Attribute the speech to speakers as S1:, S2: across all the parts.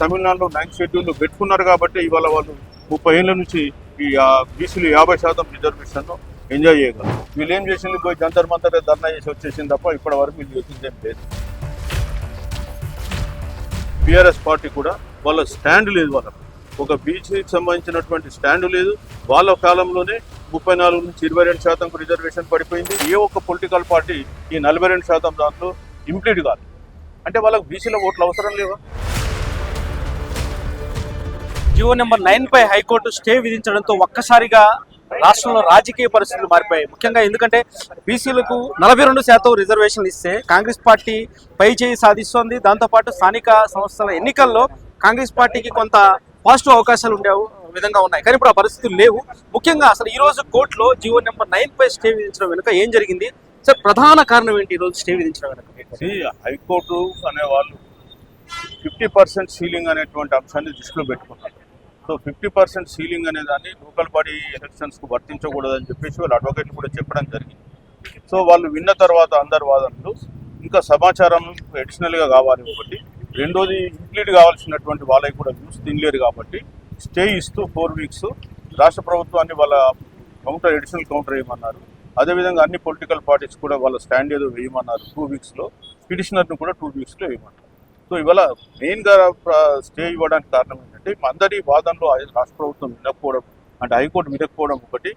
S1: తమిళనాడులో ninth schedule పెట్టుకున్నారు కాబట్టి ఇవాళ వాళ్ళు ముప్పై ఏళ్ళ నుంచి ఈ బీసీలు యాభై శాతం రిజర్వేషన్ ఎంజాయ్ చేయగలరు. వీళ్ళు ఏం చేసింది పోయి జంతర్ మంతరే ధర్నా చేసి వచ్చేసింది తప్ప ఇప్పటి వరకు వీళ్ళు చేసింది ఏం లేదు. బీఆర్ఎస్ పార్టీ కూడా వాళ్ళ స్టాండ్ లేదు వాళ్ళకి. ఒక బీసీకి సంబంధించినటువంటి స్టాండ్ లేదు. వాళ్ళ కాలంలోనే ముప్పై నాలుగు నుంచి ఇరవై రెండు శాతం రిజర్వేషన్ పడిపోయింది. ఏ ఒక్క పొలిటికల్ పార్టీ ఈ నలభై రెండు శాతం దాంట్లో ఇంప్లీట్ కాదు అంటే వాళ్ళకి బీసీల ఓట్లు అవసరం లేవా?
S2: జియో నెంబర్ నైన్ పై హైకోర్టు స్టే విధించడంతో ఒక్కసారిగా రాష్ట్రంలో రాజకీయ పరిస్థితులు మారిపోయాయి. ముఖ్యంగా ఎందుకంటే బీసీలకు నలభై రెండు శాతం రిజర్వేషన్లు ఇస్తే కాంగ్రెస్ పార్టీ పై చేయి సాధిస్తోంది. దాంతోపాటు స్థానిక సంస్థల ఎన్నికల్లో కాంగ్రెస్ పార్టీకి కొంత పాజిటివ్ అవకాశాలు ఉండే విధంగా ఉన్నాయి. కానీ ఇప్పుడు ఆ పరిస్థితులు లేవు. ముఖ్యంగా అసలు ఈ రోజు కోర్టులో జియో నెంబర్ నైన్ పై స్టే విధించడం వెనుక ఏం జరిగింది? సార్ ప్రధాన కారణం ఏంటి ఈ రోజు స్టే విధించడం వెనుక?
S1: హైకోర్టు అనే వాళ్ళు ఫిఫ్టీ పర్సెంట్ సీలింగ్ అనేటువంటి అంశాన్ని దృష్టిలో పెట్టుకున్నారు. సో ఫిఫ్టీ పర్సెంట్ సీలింగ్ అనే దాన్ని లోకల్ బాడీ ఎలక్షన్స్కు వర్తించకూడదని చెప్పేసి వాళ్ళు అడ్వకేట్లు కూడా చెప్పడం జరిగింది. సో వాళ్ళు విన్న తర్వాత అందరి వాదనలు ఇంకా సమాచారం అడిషనల్గా కావాలి ఒకటి. రెండోది ఇంప్లీట్ కావాల్సినటువంటి వాళ్ళకి కూడా న్యూస్ తినలేరు కాబట్టి స్టే ఇస్తూ ఫోర్ వీక్స్ రాష్ట్ర ప్రభుత్వాన్ని వాళ్ళ కౌంటర్ అడిషనల్ కౌంటర్ వేయమన్నారు. అదేవిధంగా అన్ని పొలిటికల్ పార్టీస్ కూడా వాళ్ళ స్టాండ్ ఏదో వేయమన్నారు టూ వీక్స్లో పిటిషనర్ను కూడా టూ వీక్స్లో వేయమన్నారు. సో ఇవాళ మెయిన్గా స్టే ఇవ్వడానికి కారణం అంటే అందరి వాదనలో రాష్ట్ర ప్రభుత్వం వినకపోవడం అంటే హైకోర్టు వినకపోవడం ఒకటి.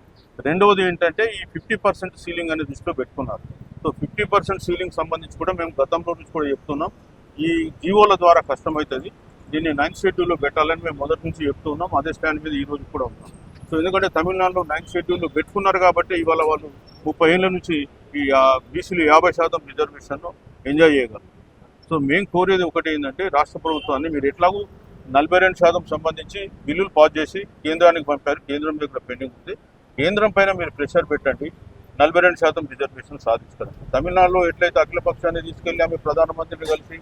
S1: రెండవది ఏంటంటే ఈ ఫిఫ్టీ పర్సెంట్ సీలింగ్ అనేది దృష్టిలో పెట్టుకున్నారు. సో ఫిఫ్టీ పర్సెంట్ సీలింగ్ సంబంధించి కూడా మేము గతంలో నుంచి కూడా చెప్తున్నాం. ఈ జీవోల ద్వారా కష్టమవుతుంది. దీన్ని నైన్త్ షెడ్యూల్లో పెట్టాలని మేము మొదటి నుంచి చెప్తున్నాం. అదే స్టాండ్ మీద ఈ రోజు కూడా ఉన్నాం. సో ఎందుకంటే తమిళనాడులో నైన్త్ షెడ్యూల్లో పెట్టుకున్నారు కాబట్టి ఇవాళ వాళ్ళు ముప్పై ఏళ్ళ నుంచి ఈ బీసీలు యాభై శాతం రిజర్వేషన్ను ఎంజాయ్ చేయగలరు. సో మేము కోరేది ఒకటి ఏంటంటే రాష్ట్ర ప్రభుత్వాన్ని మీరు ఎట్లాగూ నలభై రెండు శాతం సంబంధించి బిల్లులు పాస్ చేసి కేంద్రానికి పంపారు. కేంద్రం దగ్గర పెండింగ్ ఉంది. కేంద్రం పైన మీరు ప్రెషర్ పెట్టండి. నలభై రెండు శాతం రిజర్వేషన్ సాధిస్తారు తమిళనాడులో ఎట్లయితే అఖిలపక్షాన్ని పక్షాన్ని ఆమె ప్రధానమంత్రిని కలిసి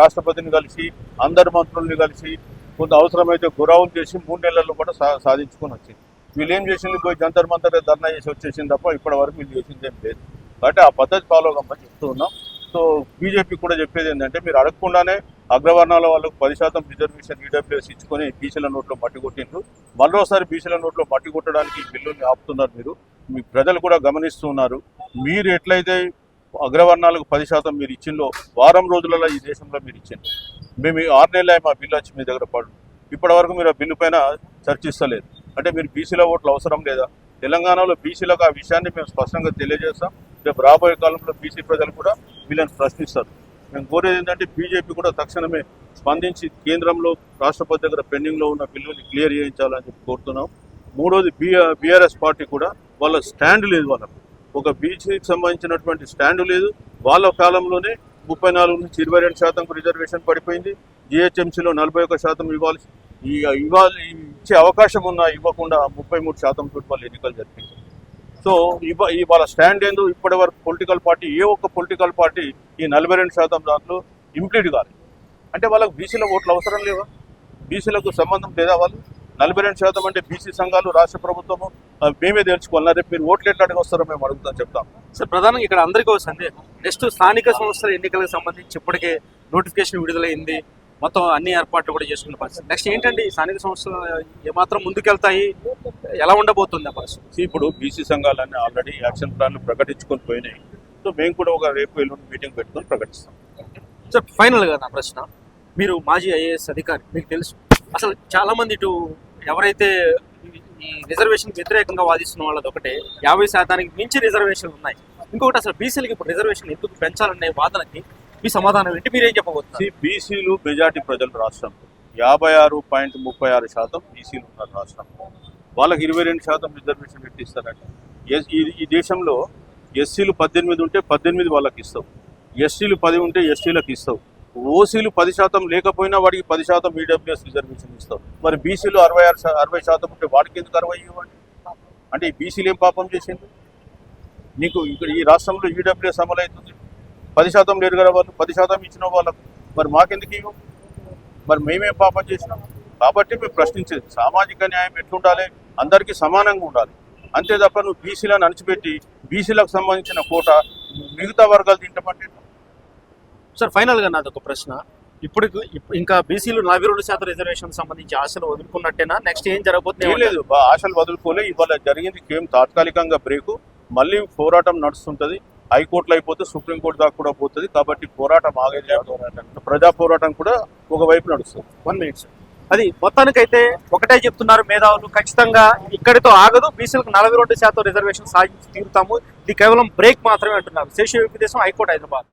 S1: రాష్ట్రపతిని కలిసి అందరి మంత్రుల్ని కలిసి కొంత అవసరమైతే గురావులు చేసి మూడు నెలల్లో కూడా సా సాధించుకొని వచ్చింది. వీళ్ళు ఏం చేసింది పోయి జంతర్ మంతర్ ధర్నా చేసి వచ్చేసింది తప్ప ఇప్పటి వరకు వీళ్ళు చేసింది ఏం లేదు. కాబట్టి ఆ పద్ధతి ఫాలో కమ్మని చెప్తూ ఉన్నాం. సో బీజేపీ కూడా చెప్పేది ఏంటంటే మీరు అడగకుండానే అగ్రవర్ణాల వాళ్ళకు పది శాతం రిజర్వేషన్ ఈడబ్ల్యూఎస్ ఇచ్చుకొని బీసీల నోట్లో మట్టి కొట్టిండ్రు. మరోసారి బీసీల నోట్లో మట్టి కొట్టడానికి ఈ బిల్లుని ఆపుతున్నారు మీరు. మీ ప్రజలు కూడా గమనిస్తున్నారు మీరు ఎట్లయితే అగ్రవర్ణాలకు పది శాతం మీరు ఇచ్చిందో వారం రోజులలో ఈ దేశంలో మీరు ఇచ్చింది మేము ఆరు నెలలే మా బిల్లు వచ్చి మీ దగ్గర పడు. ఇప్పటి వరకు మీరు ఆ బిల్లు పైన చర్చిస్తలేదు. అంటే మీరు బీసీల ఓట్లు అవసరం లేదా? తెలంగాణలో బీసీలకు ఆ విషయాన్ని మేము స్పష్టంగా తెలియజేస్తాం. రేపు రాబోయే కాలంలో బీసీ ప్రజలు కూడా వీళ్ళని ప్రశ్నిస్తారు. మేము కోరేది ఏంటంటే బీజేపీ కూడా తక్షణమే స్పందించి కేంద్రంలో రాష్ట్రపతి దగ్గర పెండింగ్లో ఉన్న బిల్లుని క్లియర్ చేయించాలని చెప్పి కోరుతున్నాం. మూడోది బీఆర్ బీఆర్ఎస్ పార్టీ కూడా వాళ్ళ స్టాండ్ లేదు వాళ్ళకు. ఒక బీసీకి సంబంధించినటువంటి స్టాండ్ లేదు. వాళ్ళ కాలంలోనే ముప్పై నాలుగు నుంచి ఇరవై రెండు శాతం రిజర్వేషన్ పడిపోయింది. జిహెచ్ఎంసీలో నలభై ఒక్క శాతం ఇవ్వాల్సి ఇవ్వాలి ఇచ్చే అవకాశం ఉన్నా ఇవ్వకుండా ముప్పై మూడు శాతం ఫుట్బాల్ వాళ్ళు ఎన్నికలు జరిపించారు. సో ఇవ ఇవాళ స్టాండ్ ఏందో ఇప్పటి వరకు పొలిటికల్ పార్టీ ఏ ఒక్క పొలిటికల్ పార్టీ ఈ నలభై రెండు శాతం దాంట్లో ఇంప్లీట్ కాదు అంటే వాళ్ళకి బీసీల ఓట్లు అవసరం లేవా? బీసీలకు సంబంధం లేదా వాళ్ళు నలభై రెండు శాతం అంటే బీసీ సంఘాలు రాష్ట్ర ప్రభుత్వము మేమే తెలుసుకోవాలి. రేపు మీరు ఓట్లు ఎట్లా వస్తారో మేము అడుగుతాం చెప్తాం.
S2: సార్ ప్రధానంగా ఇక్కడ అందరికీ సందేహం. నెక్స్ట్ స్థానిక సంస్థల ఎన్నికలకు సంబంధించి ఇప్పటికే నోటిఫికేషన్ విడుదలైంది. మొత్తం అన్ని ఏర్పాట్లు కూడా చేసుకున్న పరిస్థితి. నెక్స్ట్ ఏంటంటే ఈ స్థానిక సంస్థలు ఏమాత్రం ముందుకెళ్తాయి? ఎలా ఉండబోతుంది ఆ పరిస్థితి?
S1: ఇప్పుడు బీసీ సంఘాలన్నీ ఆల్రెడీ యాక్షన్ ప్లాన్లు ప్రకటించుకొని పోయినాయి. సో మేము కూడా ఒక రేపు ఎల్లుండి మీటింగ్ పెట్టుకొని ప్రకటిస్తాం.
S2: సార్ ఫైనల్గా నా ప్రశ్న. మీరు మాజీ ఐఏఎస్ అధికారి మీకు తెలుసు. అసలు చాలా మంది ఇటు ఎవరైతే ఈ- ఈ రిజర్వేషన్ వ్యతిరేకంగా వాదిస్తున్న వాళ్ళది ఒకటే యాభై శాతానికి మించి రిజర్వేషన్లు ఉన్నాయి. ఇంకొకటి అసలు బీసీలకి ఇప్పుడు రిజర్వేషన్ ఎందుకు పెంచాలనే వాదనకి మీ సమాధానం ఏంటి? మీరేం
S1: చెప్పవచ్చు బీసీలు మెజార్టీ ప్రజలు రాష్ట్రంలో యాభై ఆరు పాయింట్ ముప్పై ఆరు శాతం బీసీలు ఉన్నారు రాష్ట్రంలో వాళ్ళకి ఇరవై రెండు శాతం రిజర్వేషన్ పెట్టిస్తారంటే. ఈ దేశంలో ఎస్సీలు పద్దెనిమిది ఉంటే పద్దెనిమిది వాళ్ళకి ఇస్తావు. ఎస్సీలు పది ఉంటే ఎస్టీలకు ఇస్తావు. ఓసీలు పది శాతం లేకపోయినా వాడికి పది శాతం ఈడబ్ల్యూఎస్ రిజర్వేషన్ ఇస్తావు. మరి బీసీలు అరవై ఆరు అరవై శాతం ఉంటే వాడికి ఎందుకు అరవై ఇవ్వండి? అంటే ఈ బీసీలు ఏం పాపం చేసింది నీకు ఇక్కడ ఈ రాష్ట్రంలో ఈడబ్ల్యూఎస్ అమలవుతుంది. పది శాతం లేరు కదా వాళ్ళు పది శాతం ఇచ్చిన వాళ్ళకు. మరి మాకెందుకు ఇవ్వం? మరి మేమేం పాపం చేసినాం? కాబట్టి మేము ప్రశ్నించేది సామాజిక న్యాయం ఎట్లుండాలి? అందరికీ సమానంగా ఉండాలి. అంతే తప్ప నువ్వు బీసీలను అణచిపెట్టి బీసీలకు సంబంధించిన కోట మిగతా వర్గాలు తింటామంటే
S2: సార్ ఫైనల్గా నాది ఒక ప్రశ్న. ఇప్పుడు ఇంకా బీసీలు నలభై రెండు శాతం రిజర్వేషన్ సంబంధించి ఆశలు వదులుకున్నట్టేనా? నెక్స్ట్ ఏం జరగబోతుంది
S1: ఏం లేదు ఆశలు వదులుకోలే. ఇవాళ జరిగింది కేవలం తాత్కాలికంగా బ్రేకు. మళ్ళీ పోరాటం నడుస్తుంటది. హైకోర్టులో అయిపోతే సుప్రీంకోర్టు దాకా కూడా పోతుంది. కాబట్టి పోరాటం ఆగే పోరాటం ప్రజా పోరాటం కూడా ఒకవైపు నడుస్తుంది.
S2: వన్ మినిట్ అది మొత్తానికైతే ఒకటే చెప్తున్నారు మేధావులు. ఖచ్చితంగా ఇక్కడితో ఆగదు. బీసీలకు నలభై రెండు శాతం రిజర్వేషన్ సాధించి తీరుతాము. ఇది కేవలం బ్రేక్ మాత్రమే అంటున్నారు. శేష దేశం హైకోర్టు హైదరాబాద్.